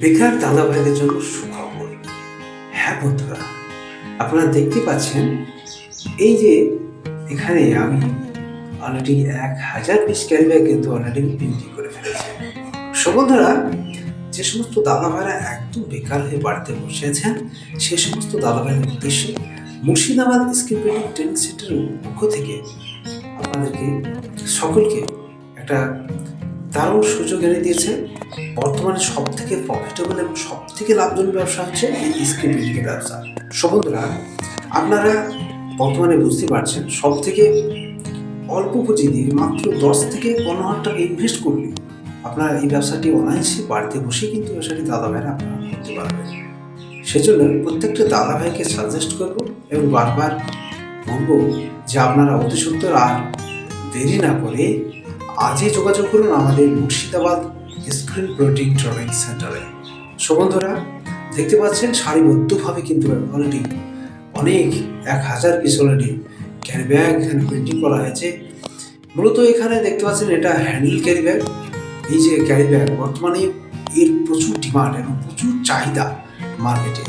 বেকার দাদা ভাইদের জন্য সুখবর। হ্যাঁ বন্ধুরা, আপনারা দেখতে পাচ্ছেন, এই যে এখানে আমি অলরেডি এক হাজার পিস ক্যারি ব্যাগ কিন্তু অলরেডি প্রিন্টিং করে ফেলেছি। সো বন্ধুরা, যে সমস্ত দাদা ভাইরা একদম বেকার হয়ে বাড়িতে বসে আছেন, সে সমস্ত দাদা ভাইয়ের উদ্দেশ্যে মুর্শিদাবাদ স্কিল প্রিন্টিং ট্রেনিং সেন্টারের পক্ষ থেকে আপনাদেরকে সকলকে একটা দারুণ সুযোগ এনে দিয়েছে। বর্তমানে সব থেকে প্রফিটেবল এবং সব থেকে লাভজনক ব্যবসা হচ্ছে এই স্কিল প্রিন্টিংয়ের ব্যবসা। সো বন্ধুরা, আপনারা বর্তমানে বুঝতে পারছেন সব থেকে অল্প পুঁজি দিয়ে মাত্র দশ থেকে পনেরো হাজার টাকা ইনভেস্ট করলে আপনারা এই ব্যবসাটি অনায়াসে বাড়িতে বসে কিন্তু ব্যবসাটি দাদা ভাইরা আপনারা করতে পারবেন। সেজন্য প্রত্যেকটা দাদা ভাইকে সাজেস্ট করব এবং বারবার বলব যে আপনারা অতি সত্তর আর দেরি না করে আজই যোগাযোগ করুন আমাদের মুর্শিদাবাদ স্ক্রিন প্রোটিং ট্রেনিং সেন্টারে। সো বন্ধুরা দেখতে পাচ্ছেন সারিবদ্ধভাবে কিন্তু অলরেডি অনেক এক হাজার পিস অলরেডি ক্যারি ব্যাগ এখানে প্রিন্টিং করা হয়েছে। মূলত এখানে দেখতে পাচ্ছেন এটা হ্যান্ডেল ক্যারি ব্যাগ এই যে ক্যারি ব্যাগ বর্তমানে এর প্রচুর ডিমান্ড এবং প্রচুর চাহিদা মার্কেটে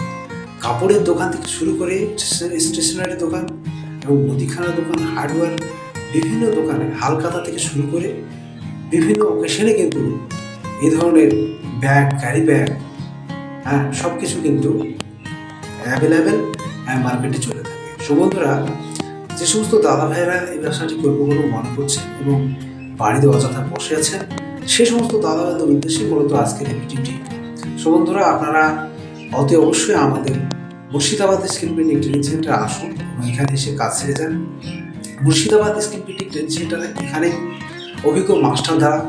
কাপড়ের দোকান থেকে শুরু করে স্টেশনারি দোকান এবং মুদিখানা দোকান হার্ডওয়্যার বিভিন্ন দোকানে হালকাতা থেকে শুরু করে বিভিন্ন অকেশনে কিন্তু এই ধরনের ব্যাগ ক্যারি ব্যাগ হ্যাঁ সব কিছু কিন্তু অ্যাভেলেবেল মার্কেটে চলে থাকে। সো বন্ধুরা, যে সমস্ত দাদা ভাইয়েরা এই ব্যবসাটি করব বলে মনে করছে এবং বাড়িতে অযথা বসে আছেন, সে সমস্ত দাদা ভাইদের উদ্দেশ্যে মূলত আজকের এই ভিডিওটি সো আপনারা অতি অবশ্যই আমাদের মুর্শিদাবাদের স্কিল প্রিন্টিং ট্রেনিং সেন্টারে আসুন এখানে এসে কাজ ছেড়ে যান। মুর্শিদাবাদ স্ক্রিন প্রিন্টিং ট্রেনিং সেন্টারে এখানে অভিজ্ঞ মাস্টার দ্বারা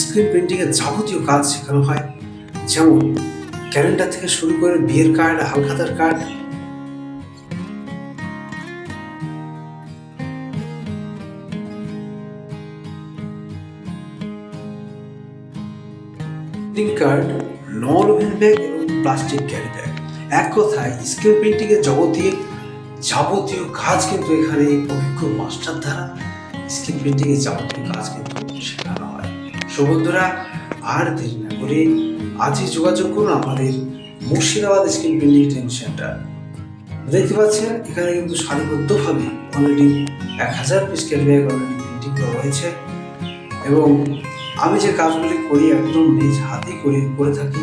স্ক্রিন প্রিন্টিংয়ের যাবতীয় কাজ শেখানো হয়। যেমন ক্যালেন্ডার থেকে শুরু করে বিয়ের card, হালখাতার card card non woven bag এবং প্লাস্টিক ক্যারি ব্যাগ এক কথায়, স্ক্রিন প্রিন্টিং এর জগতে যাবতীয় কাজ কিন্তু এখানে অভিজ্ঞ মাস্টার দ্বারা স্ক্রিন প্রিন্টিং এর যাবতীয় কাজ কিন্তু শেখানো হয়। সো বন্ধুরা আর দেরি না করে আজই যোগাযোগ করুন আমাদের Murshidabad screen printing training centre দেখতে পাচ্ছেন, এখানে কিন্তু সারিবদ্ধভাবে অলরেডি এক হাজার piece carry bag already printing করা হয়েছে এবং আমি যে কাজগুলি করি একদম নিজ হাতেই করে করে থাকি,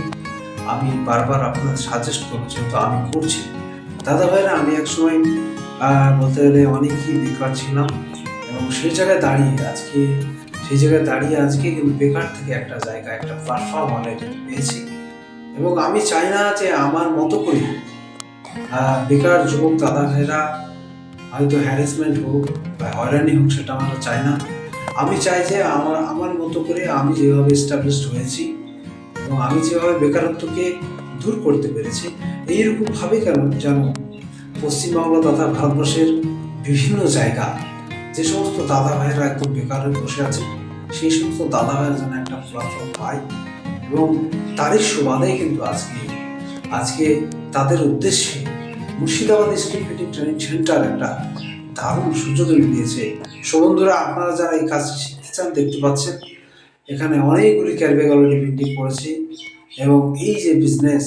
আমি বারবার আপনার সাজেস্ট করব, যেহেতু আমি করছি। দাদা ভাইরা আমি একসময় আহ, বলতে গেলে অনেকই বেকার ছিলাম এবং সেই জায়গায় দাঁড়িয়ে আজকে সেই জায়গায় দাঁড়িয়ে আজকে কিন্তু বেকার থেকে একটা জায়গা একটা প্ল্যাটফর্ম অলরেডি পেয়েছি। এবং আমি চাই না যে আমার মতো করে বেকার যুবক দাদা ভাইরা হয়তো হ্যারাসমেন্ট হোক বা হয়রানি হোক সেটা আমরা চাই না। আমি চাই যে আমার আমার মতো করে আমি যেভাবে এস্টাবলিশড হয়েছি এবং আমি যেভাবে বেকারত্বকে দূর করতে পেরেছি এইরকমভাবে কেন যেন পশ্চিমবাংলা তথা ভারতবর্ষের বিভিন্ন জায়গা যে সমস্ত দাদা ভাইয়েরা একদম বেকার হয়ে বসে আছে, সেই সমস্ত দাদা ভাইয়ের যেন একটা প্ল্যাটফর্ম পায় এবং তারই সুবাদেই কিন্তু আজকে আজকে তাদের উদ্দেশ্যে Murshidabad skill fitting training centre একটা দারুণ সুযোগ দিয়েছে। সো বন্ধুরা, আপনারা যারা এই কাজটি শিখতে চান, দেখতে পাচ্ছেন, এখানে অনেকগুলি ক্যারব্যাগ অলরেডি প্রিন্টিং করেছি এবং এই যে বিজনেস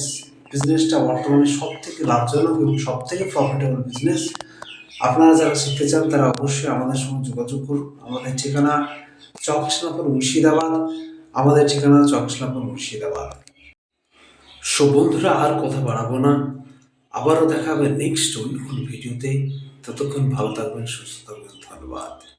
বিজনেসটা বর্তমানে সব থেকে লাভজনক এবং সব থেকে প্রফিটেবল বিজনেস আপনারা যারা শিখতে চান, তারা অবশ্যই আমাদের সঙ্গে যোগাযোগ করুন। আমাদের ঠিকানা চক মুর্শিদাবাদ। আমাদের ঠিকানা চক মুর্শিদাবাদ। সো বন্ধুরা, আর কথা বাড়াবো না। আবারও দেখা হবে নেক্সট অন্য ভিডিওতে। ততক্ষণ ভালো থাকবেন, সুস্থ থাকবেন। ধন্যবাদ।